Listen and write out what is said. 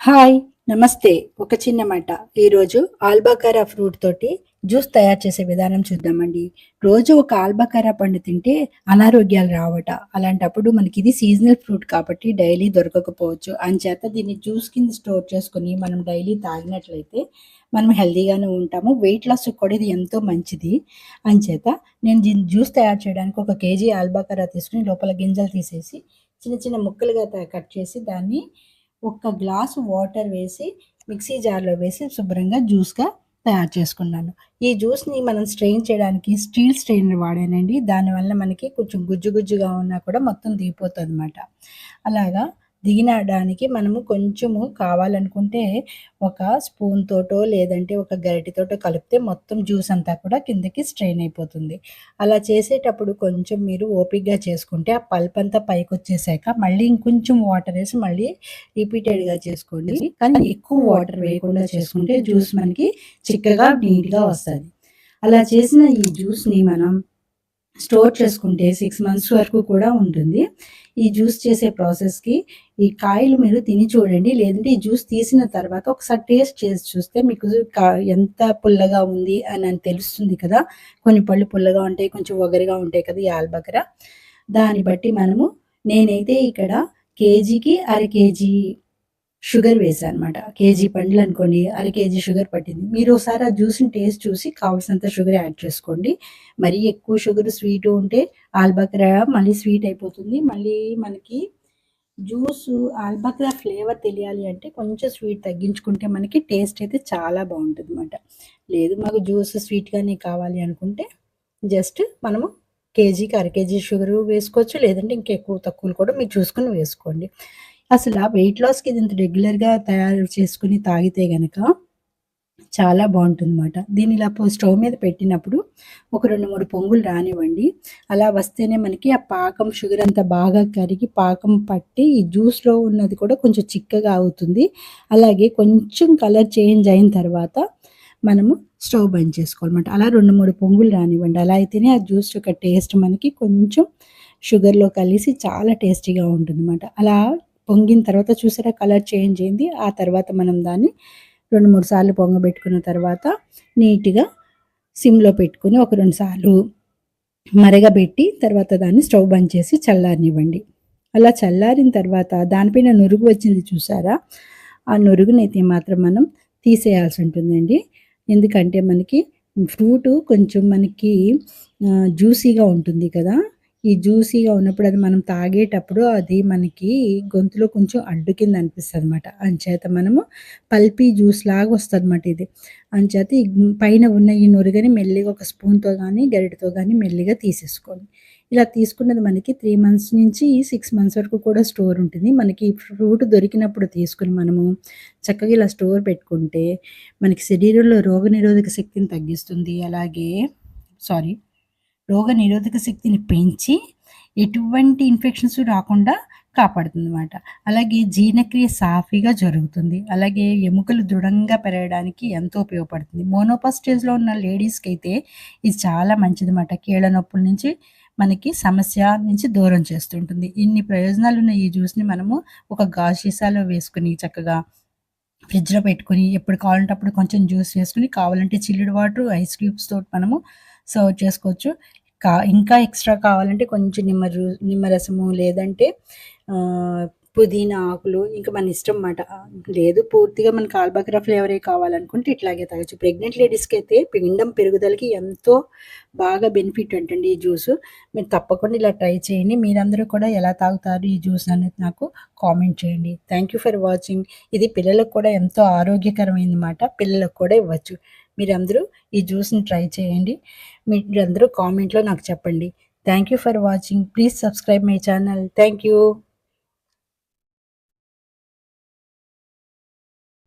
Hi నమస్తే. ఒక చిన్న మాట. ఈరోజు ఆల్బకారా ఫ్రూట్ తోటి జ్యూస్ తయారు చేసే విధానం చూద్దామండి. రోజు ఒక ఆల్బకారా పండు తింటే అనారోగ్యాలు రావట. అలాంటప్పుడు మనకి ఇది సీజనల్ ఫ్రూట్ కాబట్టి డైలీ దొరకకపోవచ్చు. అంచేత దీన్ని జ్యూస్ కింద స్టోర్ చేసుకుని మనం డైలీ తాగినట్లయితే మనం హెల్తీగానే ఉంటాము. వెయిట్ లాస్ కూడా ఇది ఎంతో మంచిది. అంచేత నేను దీన్ని జ్యూస్ తయారు చేయడానికి ఒక కేజీ ఆల్బకారా తీసుకుని లోపల గింజలు తీసేసి చిన్న చిన్న ముక్కలుగా కట్ చేసి దాన్ని ఒక్క గ్లాసు వాటర్ వేసి మిక్సీ జార్లో వేసి శుభ్రంగా జ్యూస్గా తయారు చేసుకున్నాను. ఈ జ్యూస్ని మనం స్ట్రెయిన్ చేయడానికి స్టీల్ స్ట్రెయినర్ వాడానండి. దానివల్ల మనకి కొంచెం గుజ్జు గుజ్జుగా ఉన్నా కూడా మొత్తం దిగిపోతుంది అనమాట అలాగా దిగినడానికి మనము కొంచెము కావాలనుకుంటే ఒక స్పూన్ తోటో లేదంటే ఒక గరిటెతోటో కలిపితే మొత్తం జ్యూస్ అంతా కూడా కిందకి స్ట్రెయిన్ అయిపోతుంది. అలా చేసేటప్పుడు కొంచెం మీరు ఓపిక్గా చేసుకుంటే ఆ పల్ప్ అంతా పైకి వచ్చేసాక మళ్ళీ ఇంకొంచెం వాటర్ వేసి మళ్ళీ రిపీటెడ్గా చేసుకోండి. కానీ ఎక్కువ వాటర్ వేయకుండా చేసుకుంటే జ్యూస్ మనకి చిక్కగా నీట్గా వస్తుంది. అలా చేసిన ఈ జ్యూస్ని మనం స్టోర్ చేసుకుంటే సిక్స్ మంత్స్ వరకు కూడా ఉంటుంది. ఈ జ్యూస్ చేసే ప్రాసెస్కి ఈ కాయలు మీరు తిని చూడండి. లేదంటే ఈ జ్యూస్ తీసిన తర్వాత ఒకసారి టేస్ట్ చేసి చూస్తే మీకు ఎంత పుల్లగా ఉంది అని అని తెలుస్తుంది కదా. కొన్ని పళ్ళు పుల్లగా ఉంటాయి కొంచెం ఒగరుగా ఉంటాయి కదా ఈ ఆల్బకర. దాన్ని బట్టి మనము నేనైతే ఇక్కడ కేజీకి అర కేజీ షుగర్ వేసాను అనమాట కేజీ పండ్లు అనుకోండి అర కేజీ షుగర్ పట్టింది. మీరు ఒకసారి ఆ జ్యూస్ని టేస్ట్ చూసి కావాల్సినంత షుగర్ యాడ్ చేసుకోండి. మరీ ఎక్కువ షుగర్ స్వీట్ ఉంటే ఆల్బకరా మళ్ళీ స్వీట్ అయిపోతుంది. మళ్ళీ మనకి జ్యూస్ ఆల్బక్రా ఫ్లేవర్ తెలియాలి అంటే కొంచెం స్వీట్ తగ్గించుకుంటే మనకి టేస్ట్ అయితే చాలా బాగుంటుంది అనమాట లేదు మాకు జ్యూస్ స్వీట్గానే కావాలి అనుకుంటే జస్ట్ మనము కేజీకి అర కేజీ షుగర్ వేసుకోవచ్చు. లేదంటే ఇంకెక్కువ తక్కువలు కూడా మీరు చూసుకుని వేసుకోండి. అసలు ఆ వెయిట్ లాస్కి ఇది ఇంత రెగ్యులర్గా తయారు చేసుకుని తాగితే గనక చాలా బాగుంటుంది అనమాట దీన్ని ఇలా స్టవ్ మీద పెట్టినప్పుడు ఒక రెండు మూడు పొంగులు రానివ్వండి. అలా వస్తేనే మనకి ఆ పాకం షుగర్ అంతా బాగా కరిగి పాకం పట్టి ఈ జ్యూస్లో ఉన్నది కూడా కొంచెం చిక్కగా అవుతుంది. అలాగే కొంచెం కలర్ చేంజ్ అయిన తర్వాత మనము స్టవ్ బంద్ చేసుకోవాలన్నమాట. అలా రెండు మూడు పొంగులు రానివ్వండి. అలా అయితేనే ఆ జ్యూస్ యొక్క టేస్ట్ మనకి కొంచెం షుగర్లో కలిసి చాలా టేస్టీగా ఉంటుంది అలా పొంగిన తర్వాత చూసారా కలర్ చేంజ్ అయింది. ఆ తర్వాత మనం దాన్ని రెండు మూడు సార్లు పొంగబెట్టుకున్న తర్వాత నీట్గా సిమ్లో పెట్టుకుని ఒక రెండు సార్లు మరగబెట్టి తర్వాత దాన్ని స్టవ్ బంద్ చేసి చల్లారనివ్వండి. అలా చల్లారిన తర్వాత దానిపైన నురుగు వచ్చింది చూసారా? ఆ నురుగునైతే మాత్రం మనం తీసేయాల్సి ఉంటుందండి. ఎందుకంటే మనకి ఫ్రూట్ కొంచెం మనకి జ్యూసీగా ఉంటుంది కదా. ఈ జ్యూసీగా ఉన్నప్పుడు అది మనం తాగేటప్పుడు అది మనకి గొంతులో కొంచెం అడ్డు కింద అనిపిస్తుంది అనమాట అంచేత మనము పల్పీ జ్యూస్ లాగా వస్తుంది అనమాట ఇది. అంచేత ఈ పైన ఉన్న ఈ నురుగని మెల్లిగా ఒక స్పూన్తో కానీ గరిటతో కానీ మెల్లిగా తీసేసుకోండి. ఇలా తీసుకున్నది మనకి త్రీ మంత్స్ నుంచి సిక్స్ మంత్స్ వరకు కూడా స్టోర్ ఉంటుంది. మనకి ఫ్రూట్ దొరికినప్పుడు తీసుకుని మనము చక్కగా ఇలా స్టోర్ పెట్టుకుంటే మనకి శరీరంలో రోగనిరోధక శక్తిని తగ్గిస్తుంది. అలాగే సారీ రోగ నిరోధక శక్తిని పెంచి ఎటువంటి ఇన్ఫెక్షన్స్ రాకుండా కాపాడుతుంది అనమాట అలాగే జీర్ణక్రియ సాఫీగా జరుగుతుంది. అలాగే ఎముకలు దృఢంగా పెరగడానికి ఎంతో ఉపయోగపడుతుంది. మోనోపా స్టేజ్లో ఉన్న లేడీస్కి అయితే ఇది చాలా మంచిది అనమాట కీళ్ళ నొప్పుల నుంచి మనకి సమస్య నుంచి దూరం చేస్తుంటుంది. ఇన్ని ప్రయోజనాలు ఉన్న ఈ జ్యూస్ని మనము ఒక గాజు సీసాలో వేసుకుని చక్కగా ఫ్రిడ్జ్లో పెట్టుకుని ఎప్పుడు కావాలంటే అప్పుడు కొంచెం జ్యూస్ వేసుకుని కావాలంటే చిల్లుడు వాటర్ ఐస్ క్యూబ్స్ తోటి మనము సర్వ్ చేసుకోవచ్చు. కా ఇంకా ఎక్స్ట్రా కావాలంటే కొంచెం నిమ్మ నిమ్మరసము లేదంటే పుదీనా ఆకులు ఇంకా మన ఇష్టం అన్నమాట. లేదు పూర్తిగా మనకి ఆల్బకరా ఫ్లేవరే కావాలనుకుంటే ఇట్లాగే తాగొచ్చు. ప్రెగ్నెంట్ లేడీస్కి అయితే పిండం పెరుగుదలకి ఎంతో బాగా బెనిఫిట్ ఉంటుంది ఈ జ్యూస్. మీరు తప్పకుండా ఇలా ట్రై చేయండి. మీరందరూ కూడా ఎలా తాగుతారు ఈ జ్యూస్ అనేది నాకు కామెంట్ చేయండి. Thank you for watching. ఇది పిల్లలకు కూడా ఎంతో ఆరోగ్యకరమైనమాట పిల్లలకు కూడా ఇవ్వచ్చు. మీరందరూ ఈ జ్యూస్ని ట్రై చేయండి. మీరందరూ కామెంట్లో నాకు చెప్పండి. Thank you for watching. Please subscribe my channel. Thank you.